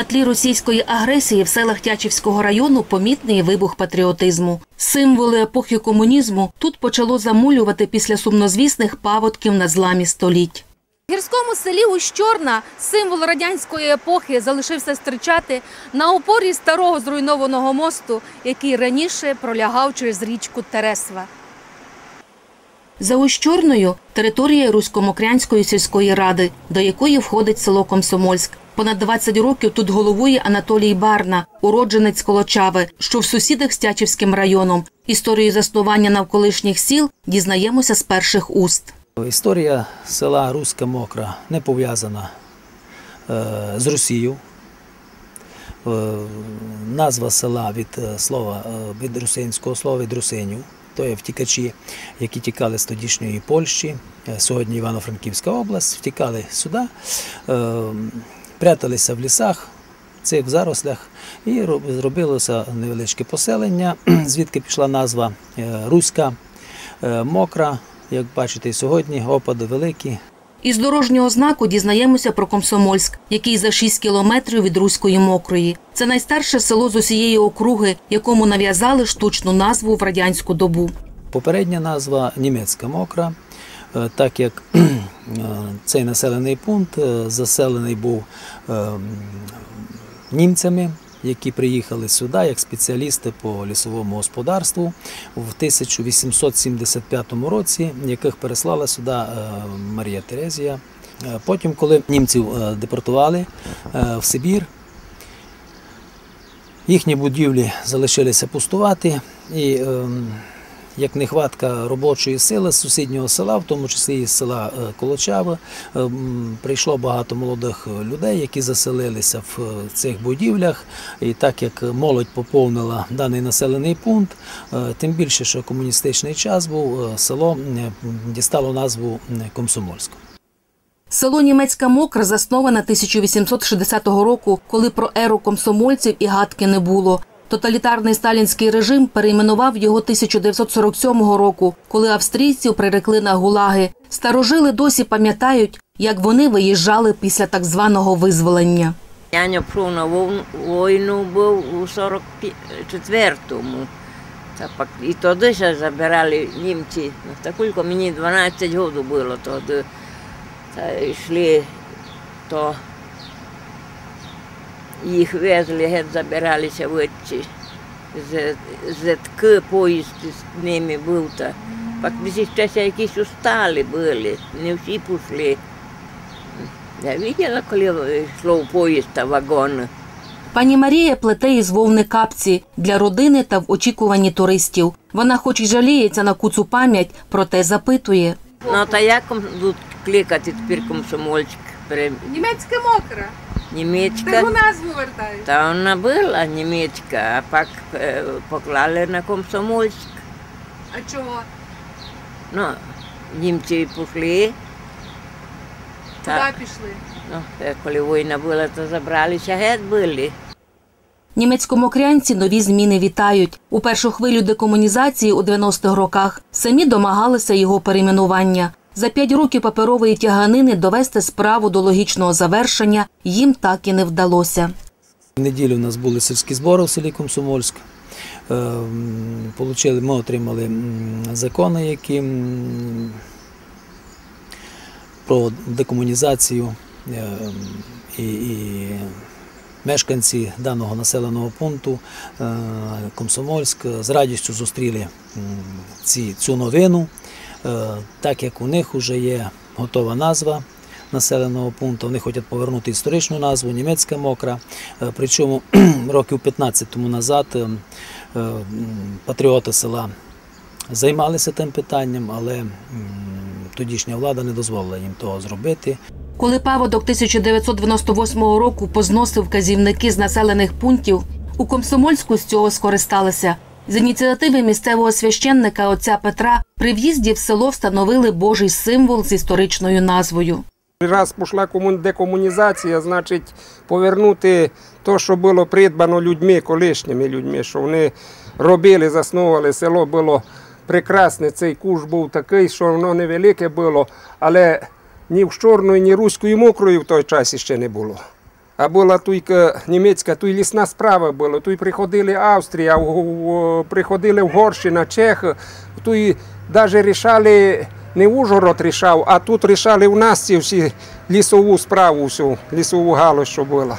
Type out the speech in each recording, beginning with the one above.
На тлі російської агресії в селах Тячівського району помітний вибух патріотизму. Символи епохи комунізму тут почало замулювати після сумнозвісних паводків на зламі століть. В гірському селі Ущорна символ радянської епохи залишився стричати на опорі старого зруйнованого мосту, який раніше пролягав через річку Тересва. За Ущорною територія Русько-Мокрянської сільської ради, до якої входить село Комсомольськ. Понад 20 років тут головує Анатолій Барна, уродженець Колочави, що в сусідах з Тячівським районом. Історію заснування навколишніх сіл дізнаємося з перших уст. Історія села Руська Мокра не пов'язана е, з Росією. Е, назва села від е, слова від русинського слова від русиню. То є втікачі, які тікали з тодішньої Польщі, сьогодні Івано-Франківська область, втікали сюди, пряталися в лісах, в цих зарослях, і зробилося невеличке поселення, звідки пішла назва е, Руська е, Мокра. Як бачите, сьогодні опади великі, Із дорожнього знаку дізнаємося про Комсомольськ, який за 6 кілометрів від Руської Мокрої. Це найстарше село з усієї округи, якому нав'язали штучну назву в радянську добу. Попередня назва німецька мокра, так як е, цей населений пункт е, заселений був е, німцями, які приїхали сюди як спеціалісти по лісовому господарству в 1875 році, яких переслала сюди е, Марія Терезія. Е, Потім, коли німців е, депортували е, в Сибір, Їхні будівлі залишилися пустувати, і ем, як нехватка робочої сили з сусіднього села, в тому числі і з села е, Колочава, ем, прийшло багато молодих людей, які заселилися в е, цих будівлях. І так як молодь поповнила даний населений пункт, е, тим більше, що комуністичний час був, е, село е, дістало назву е, Комсомольськ. Село Німецька Мокра засноване 1860 року, коли про еру комсомольців і гадки не було. Тоталітарний сталінський режим перейменував його 1947 року, коли австрійців прирекли на гулаги. Старожили досі пам'ятають, як вони виїжджали після так званого визволення. Няня пішов на війну був у 44-му. Та пак і тоді ще забирали німці. Та кілько мені 12 років було тоді. Йшли, то їх везли, геть забиралися в ці. З, зетки поїзд з ними був. Та. Пак ще якісь устали були, не всі пішли. Я видела, коли йшло в поїзд та вагон. Пані Марія плете із вовни капці для родини та в очікуванні туристів. Вона хоч і жаліється на куцу пам'ять, проте запитує. Ну, та як будуть кликати тепер комсомольськ? Пере- Німецька. Німецька. Таку назву вертають. Та вона була німецька, а пак е, поклали на комсомольськ. А чого? Ну, німці пішли. Куди пішли? ну, е, коли війна була, то забралися геть були. Німецькомокрянці нові зміни вітають. У першу хвилю декомунізації у 90-х роках самі домагалися його перейменування. За п'ять років паперової тяганини довести справу до логічного завершення їм так і не вдалося. В неділю у нас були сільські збори в селі Комсомольськ. Е, ми отримали закони, які про декомунізацію е, і, і мешканці даного населеного пункту е, Комсомольськ з радістю зустріли ці, цю новину, так як у них вже є готова назва населеного пункту. Вони хочуть повернути історичну назву німецька мокра. Е, Причому років 15 тому назад е, патріоти села займалися тим питанням, але тодішня влада не дозволила їм того зробити. Коли паводок 1998 року позносив вказівники з населених пунктів, у Комсомольську з цього скористалися. З ініціативи місцевого священника отця Петра при в'їзді в село встановили Божий символ з історичною назвою. Раз пішла декомунізація, значить повернути те, що було придбано людьми, колишніми людьми, що вони робили, засновували село, було прекрасне. Цей куш був такий, що воно невелике було, але ні в чорної, ні руської мокрої в той час ще не було. А була туйка німецька, туй лісна справа була, туй приходили Австрія, приходили Угорщина, Чехи, туй навіть рішали, не Ужгород рішав, а тут рішали у нас ці всі лісову справу, всю, лісову галузь, що була.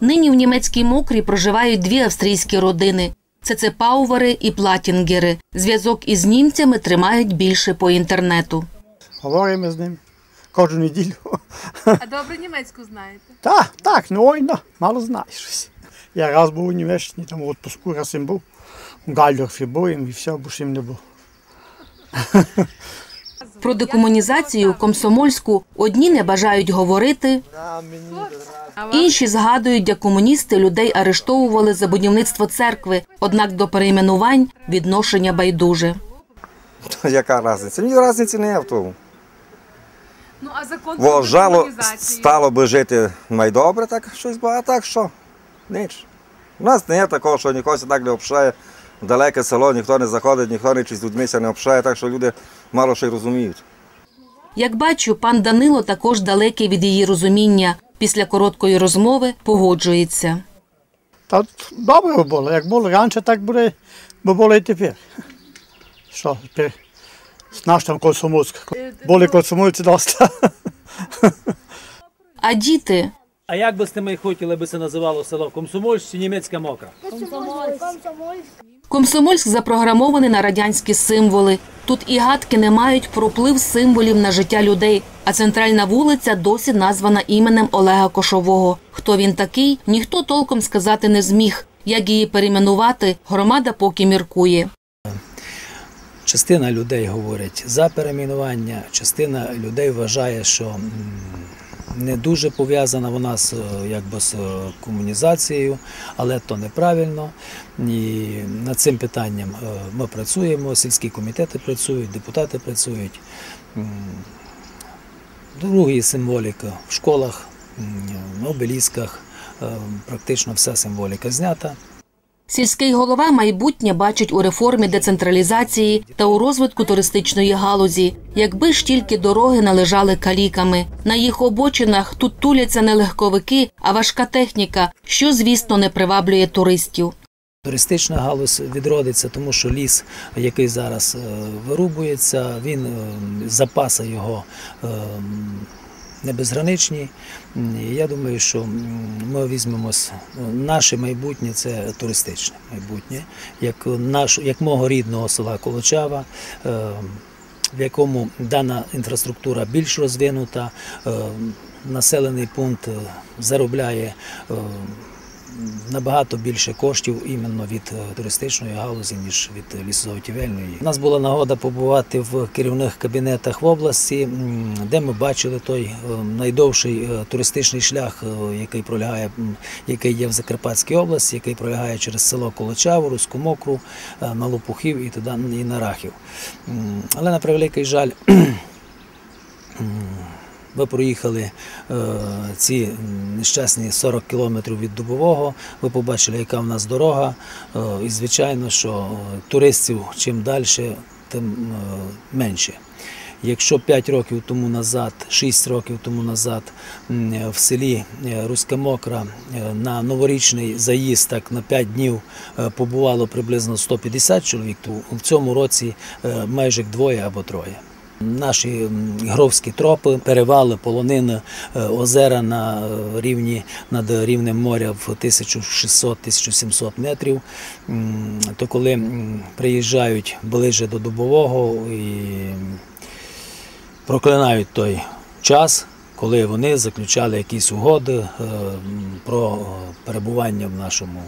Нині в німецькій мокрі проживають дві австрійські родини. Це це Паувери і Платінгери. Зв'язок із німцями тримають більше по інтернету. Говоримо з ним кожну неділю. А добре німецьку знаєте? Так, так, ну ой, ну, мало знаєш щось. Я раз був у Німеччині, там в отпуску раз їм був. У Гальдорфі був їм і все, бо їм не був. Про декомунізацію комсомольську одні не бажають говорити, інші згадують, як комуністи людей арештовували за будівництво церкви, однак до перейменувань відношення байдуже. Яка різниця? Мені різниці не є в тому. Ну а закон про Вважало, декомунізацію? стало би жити майдобре, так щось ба, а так що? Ніч. У нас не є такого, що нікого так не обшає. Далеке село ніхто не заходить, ніхто нічого з людьми не обшає, так що люди мало що й розуміють. Як бачу, пан Данило також далекий від її розуміння. Після короткої розмови погоджується. Та добре було. Як було раніше, так буде, бо було і тепер. Що, тепер наш там Комсомольськ. Були комсомольці доста. А діти А як би з ми хотіли, би це називало село Комсомольськ чи німецька мокра? Комсомольськ запрограмований на радянські символи. Тут і гадки не мають про вплив символів на життя людей. А центральна вулиця досі названа іменем Олега Кошового. Хто він такий, ніхто толком сказати не зміг. Як її перейменувати, громада поки міркує. Частина людей говорить за перейменування, частина людей вважає, що не дуже пов'язана вона з, якби, з комунізацією, але то неправильно. І над цим питанням е, ми працюємо, сільські комітети працюють, депутати працюють. М, Другої символіка в школах, м, обелісках, е, практично вся символіка знята. Сільський голова майбутнє бачить у реформі децентралізації та у розвитку туристичної галузі. Якби ж тільки дороги належали каліками. На їх обочинах тут туляться не легковики, а важка техніка, що, звісно, не приваблює туристів. Туристична галузь відродиться, тому що ліс, який зараз е, вирубується, він е, запаси його е, не безграничні. Я думаю, що ми візьмемось. Наше майбутнє це туристичне майбутнє, як наш, як мого рідного села Колочава. е, в якому дана інфраструктура більш розвинута, е, населений пункт е, заробляє набагато більше коштів іменно від е, туристичної галузі, ніж від лісозаготівельної. У нас була нагода побувати в керівних кабінетах в області, де ми бачили той е, найдовший е, туристичний шлях, е, який пролягає, який є в Закарпатській області, який пролягає через село Колочаву, Руську Мокру, е, на Лопухів і туди і на Рахів. Але на превеликий жаль. Ви проїхали е, ці нещасні 40 кілометрів від Дубового. Ви побачили, яка в нас дорога. Е, і звичайно, що е, туристів чим далі, тим менше. Якщо 5 років тому назад, 6 років тому назад в селі Руська Мокра на новорічний заїзд так на 5 днів побувало приблизно 150 чоловік, то в цьому році майже двоє або троє. Наші гровські тропи, перевали, полонини, е, озера на рівні над рівнем моря в 1600-1700 метрів. То коли приїжджають ближче до Дубового і проклинають той час, коли вони заключали якісь угоди е, про е, перебування в нашому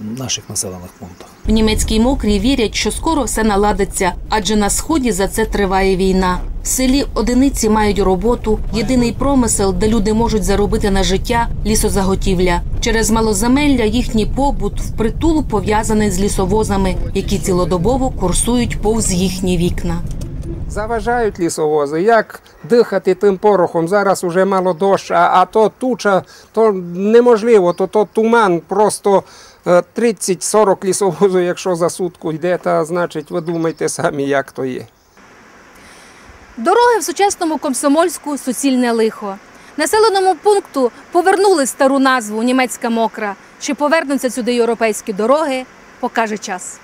наших населених пунктах. В німецькій мокрій вірять, що скоро все наладиться, адже на сході за це триває війна. В селі одиниці мають роботу. Єдиний промисел, де люди можуть заробити на життя лісозаготівля. Через малоземелля їхній побут впритул пов'язаний з лісовозами, які цілодобово курсують повз їхні вікна. Заважають лісовози. Як дихати тим порохом? Зараз уже мало дощ, а, а то туча, то неможливо, то, то туман просто 30-40 лісовозу, якщо за сутку йде, та значить ви думайте самі, як то є. Дороги в сучасному комсомольську суцільне лихо. Населеному пункту повернули стару назву німецька мокра. Чи повернуться сюди європейські дороги, покаже час.